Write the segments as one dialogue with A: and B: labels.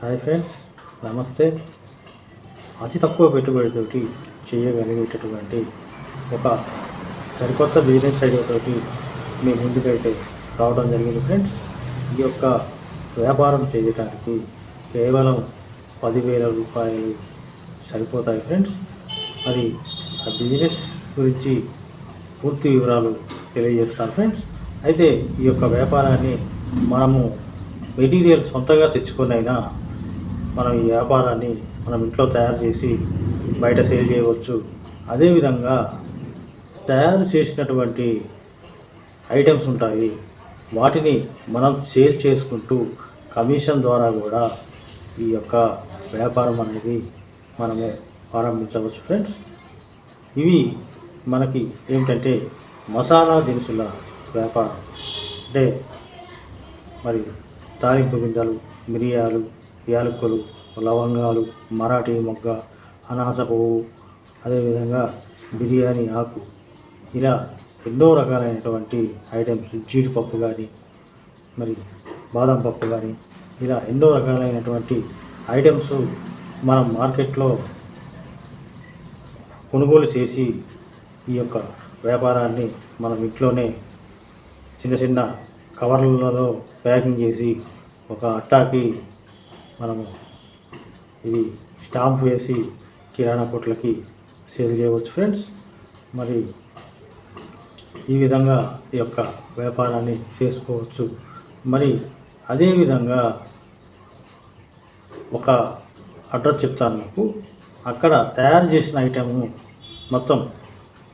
A: Hi friends నమస్తే. అతి తక్కువ పెట్టుబడితోటి చేయగలిగేటటువంటి ఒక సరికొత్త బిజినెస్ ఐడియాతోటి మీ ముందుకైతే రావడం జరిగింది ఫ్రెండ్స్ ఈ యొక్క వ్యాపారం చేయడానికి కేవలం పదివేల రూపాయలు సరిపోతాయి ఫ్రెండ్స్ మరి ఆ బిజినెస్ గురించి పూర్తి వివరాలు తెలియజేస్తాను ఫ్రెండ్స్ అయితే ఈ యొక్క వ్యాపారాన్ని మనము మెటీరియల్ సొంతగా తెచ్చుకొనైనా మనం ఈ వ్యాపారాన్ని మనం ఇంట్లో తయారు చేసి బయట సేల్ చేయవచ్చు. అదేవిధంగా తయారు చేసినటువంటి ఐటమ్స్ ఉంటాయి. వాటిని మనం సేల్ చేసుకుంటూ కమిషన్ ద్వారా కూడా ఈ యొక్క వ్యాపారం అనేది మనము ప్రారంభించవచ్చు ఫ్రెండ్స్. ఇవి మనకి ఏమిటంటే మసాలా దినుసుల వ్యాపారం. అంటే మరి తాలింపు గింజలు మిరియాలు యాలకులు లవంగాలు మరాఠీ మొగ్గ అనాస పువ్వు అదేవిధంగా బిర్యానీ ఆకు. ఇలా ఎన్నో రకాలైనటువంటి ఐటమ్స్ జీడిపప్పు కానీ మరి బాదం పప్పు కానీ ఇలా ఎన్నో రకాలైనటువంటి ఐటమ్స్ మనం మార్కెట్లో కొనుగోలు చేసి ఈ యొక్క వ్యాపారాన్ని మనం ఇంట్లోనే చిన్న చిన్న కవర్లలో ప్యాకింగ్ చేసి ఒక అట్టాకి మనము ఇది స్టాంప్ వేసి కిరాణా కొట్లకి సేల్ చేయవచ్చు ఫ్రెండ్స్. మరి ఈ విధంగా ఈ యొక్క వ్యాపారాన్ని చేసుకోవచ్చు. మరి అదేవిధంగా ఒక అడ్రస్ చెప్తాను మీకు. అక్కడ తయారు చేసిన ఐటెము మొత్తం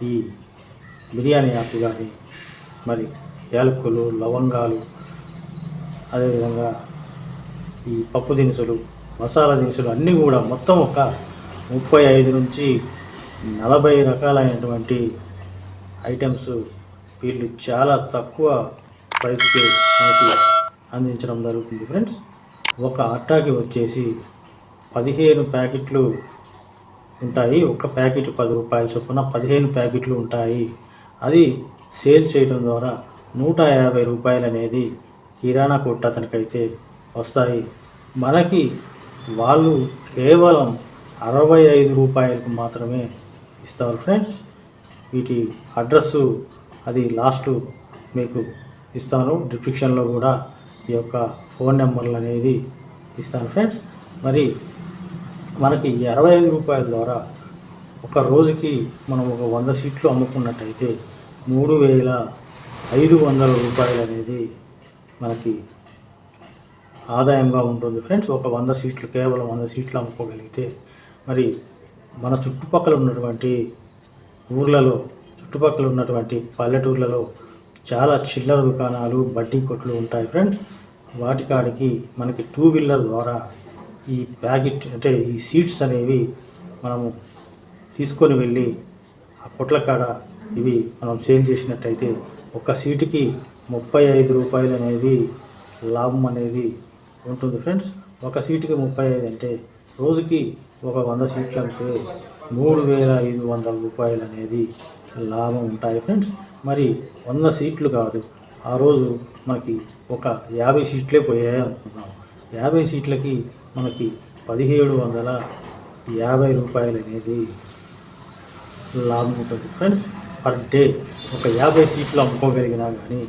A: ఈ బిర్యానీ ఆకు కానీ మరి యాలకులు లవంగాలు అదేవిధంగా ఈ పప్పు దినుసులు మసాలా దినుసులు అన్నీ కూడా మొత్తం ఒక ముప్పై ఐదు నుంచి నలభై రకాలైనటువంటి ఐటమ్స్ వీళ్ళు చాలా తక్కువ ప్రైస్కి మనకి అందించడం జరుగుతుంది. ఫ్రెండ్స్ ఒక అట్టాకి వచ్చేసి పదిహేను ప్యాకెట్లు ఉంటాయి. ఒక ప్యాకెట్ పది రూపాయల చొప్పున పదిహేను ప్యాకెట్లు ఉంటాయి. అది సేల్ చేయడం ద్వారా నూట యాభై రూపాయలు అనేది కిరాణా కొట్టు అతనికైతే వస్తాయి. మనకి వాళ్ళు కేవలం అరవై ఐదు రూపాయలకు మాత్రమే ఇస్తారు ఫ్రెండ్స్. వీటి అడ్రస్సు అది లాస్ట్ మీకు ఇస్తాను. డిస్క్రిప్షన్లో కూడా ఈ యొక్క ఫోన్ నెంబర్లు అనేది ఇస్తాను ఫ్రెండ్స్. మరి మనకి ఈ అరవై ఐదు రూపాయల ద్వారా ఒక రోజుకి మనం ఒక వంద సీట్లు అమ్ముకున్నట్టయితే మూడు వేల ఐదు వందల రూపాయలు అనేది మనకి ఆదాయంగా ఉంటుంది ఫ్రెండ్స్. ఒక వంద సీట్లు కేవలం వంద సీట్లు అమ్ముకోగలిగితే మరి మన చుట్టుపక్కల ఉన్నటువంటి ఊర్లలో చుట్టుపక్కల ఉన్నటువంటి పల్లెటూర్లలో చాలా చిల్లర దుకాణాలు బడ్డీ కొట్లు ఉంటాయి ఫ్రెండ్స్. వాటి కాడికి మనకి టూ వీలర్ ద్వారా ఈ ప్యాకెట్ అంటే ఈ సీట్స్ అనేవి మనము తీసుకొని వెళ్ళి ఆ కొట్ల కాడ ఇవి మనం సేల్ చేసినట్టయితే ఒక సీటుకి ముప్పై ఐదు రూపాయలు అనేది లాభం అనేది ఉంటుంది ఫ్రెండ్స్. ఒక సీటుకి ముప్పై ఐదు అంటే రోజుకి ఒక వంద సీట్లు అంటే మూడు వేల ఐదు వందల రూపాయలు అనేది లాభం ఉంటాయి ఫ్రెండ్స్. మరి వంద సీట్లు కాదు ఆ రోజు మనకి ఒక యాభై సీట్లే పోయాయి అనుకున్నాం యాభై సీట్లకి మనకి పదిహేడు వందల యాభై రూపాయలు అనేది లాభం ఉంటుంది ఫ్రెండ్స్. పర్ డే ఒక యాభై సీట్లు అమ్ముకోగలిగినా కానీ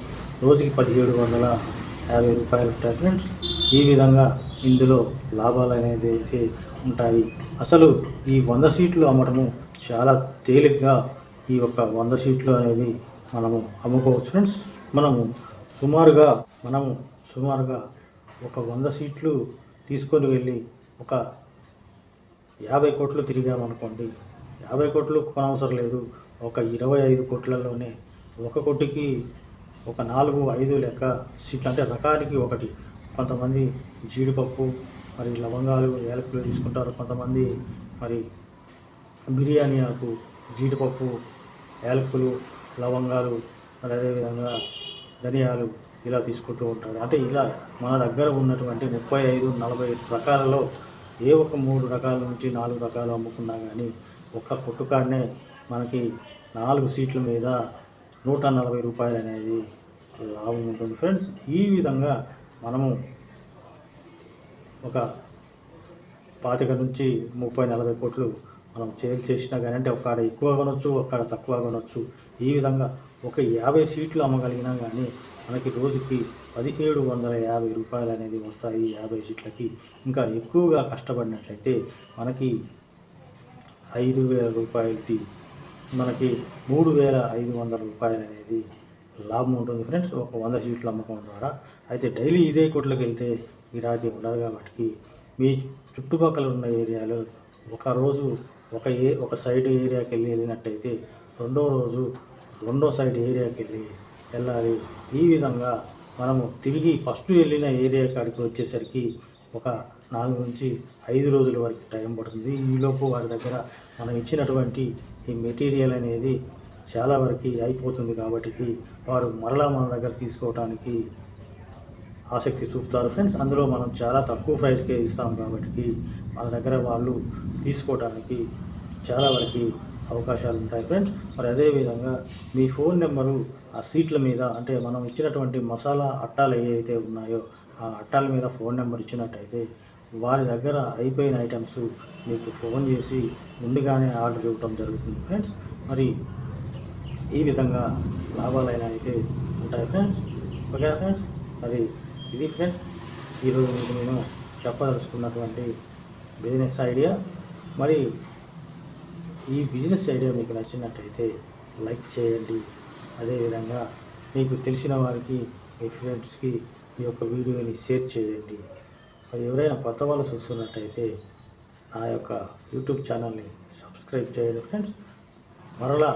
A: రోజుకి పదిహేడు వందల యాభై రూపాయలు ఉంటాయి ఫ్రెండ్స్. ఈ విధంగా ఇందులో లాభాలు అనేది అయితే ఉంటాయి. అసలు ఈ వంద సీట్లు అమ్మటము చాలా తేలిగ్గా ఈ యొక్క వంద సీట్లు అనేది మనము అమ్ముకోవచ్చు. ఫ్రెండ్స్ మనము సుమారుగా మనము సుమారుగా ఒక వంద సీట్లు తీసుకొని వెళ్ళి ఒక యాభై కోట్లు తిరిగామనుకోండి యాభై కోట్లు కొనవసరం లేదు. ఒక ఇరవై ఐదు కోట్లలోనే ఒక కోటికి ఒక నాలుగు ఐదు లెక్క సీట్లు అంటే రకానికి ఒకటి. కొంతమంది జీడిపప్పు మరి లవంగాలు యాలకులు తీసుకుంటారు. కొంతమంది మరి బిర్యానీ ఆకు జీడిపప్పు ఏలకులు లవంగాలు మరి అదేవిధంగా ధనియాలు ఇలా తీసుకుంటూ ఉంటారు. అంటే ఇలా మన దగ్గర ఉన్నటువంటి ముప్పై ఐదు నలభై రకాలలో ఏ ఒక మూడు రకాల నుంచి నాలుగు రకాలు అమ్ముకున్నా కానీ ఒక్క కొట్టుకాడనే మనకి నాలుగు సీట్ల మీద నూట నలభై రూపాయలు అనేది లాభం ఉంటుంది. ఫ్రెండ్స్ ఈ విధంగా మనము ఒక పాతిక నుంచి ముప్పై నలభై కోట్లు మనం చేరు చేసినా కానీ అంటే ఒక్కడ ఎక్కువ కొనొచ్చు ఒక్కడ తక్కువ కొనొచ్చు. ఈ విధంగా ఒక యాభై సీట్లు అమ్మగలిగినా కానీ మనకి రోజుకి పదిహేడు వందల యాభై రూపాయలు అనేది వస్తాయి యాభై సీట్లకి. ఇంకా ఎక్కువగా కష్టపడినట్లయితే మనకి ఐదు వేల రూపాయలది మనకి మూడు వేల ఐదు వందల రూపాయలు అనేది లాభం ఉంటుంది ఫ్రెండ్స్. ఒక వంద సీట్లు అమ్మకం ద్వారా. అయితే డైలీ ఇదే కోట్లకు వెళ్తే గిరాకీ ఉండదు కాబట్టి మీ చుట్టుపక్కల ఉన్న ఏరియాలో ఒక రోజు ఒక ఏ ఒక సైడ్ ఏరియాకి వెళ్ళి వెళ్ళినట్టయితే రెండో రోజు రెండో సైడ్ ఏరియాకి వెళ్ళి వెళ్ళాలి. ఈ విధంగా మనము తిరిగి ఫస్ట్ వెళ్ళిన ఏరియా కాడికి వచ్చేసరికి ఒక నాలుగు నుంచి ఐదు రోజుల వరకు టైం పడుతుంది. ఈలోపు వారి దగ్గర మనం ఇచ్చినటువంటి ఈ మెటీరియల్ అనేది చాలా వరకు అయిపోతుంది కాబట్టి వారు మరలా మన దగ్గర తీసుకోవడానికి ఆసక్తి చూపుతారు. ఫ్రెండ్స్ అందులో మనం చాలా తక్కువ ప్రైస్కే ఇస్తాం కాబట్టి మన దగ్గర వాళ్ళు తీసుకోవడానికి చాలా వరకు అవకాశాలు ఉంటాయి. ఫ్రెండ్స్ మరి అదేవిధంగా మీ ఫోన్ నెంబరు ఆ సీట్ల మీద అంటే మనం ఇచ్చినటువంటి మసాలా అట్టాలు ఏవైతే ఉన్నాయో ఆ అట్టాల మీద ఫోన్ నెంబర్ ఇచ్చినట్టయితే వారి దగ్గర అయిపోయిన ఐటమ్స్ మీకు ఫోన్ చేసి ముందుగానే ఆర్డర్ ఇవ్వటం జరుగుతుంది. ఫ్రెండ్స్ మరి ఈ విధంగా లాభాలైనా అయితే ఉంటాయి ఫ్రెండ్స్ ఓకే ఫ్రెండ్స్ మరి ఇది ఫ్రెండ్స్ ఈరోజు మీకు నేను చెప్పదలుచుకున్నటువంటి బిజినెస్ ఐడియా మరి ఈ బిజినెస్ ఐడియా మీకు నచ్చినట్టయితే లైక్ చేయండి. అదేవిధంగా మీకు తెలిసిన వారికి మీ ఫ్రెండ్స్కి ఈ యొక్క వీడియోని షేర్ చేయండి. మరి ఎవరైనా కొత్త వాళ్ళు చూస్తున్నట్టయితే నా యొక్క యూట్యూబ్ ఛానల్ని సబ్స్క్రైబ్ చేయండి ఫ్రెండ్స్ మరలా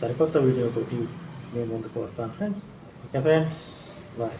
A: సరికొత్త వీడియోతోటి మేము ముందుకు వస్తాను ఫ్రెండ్స్ ఓకే ఫ్రెండ్స్ బాయ్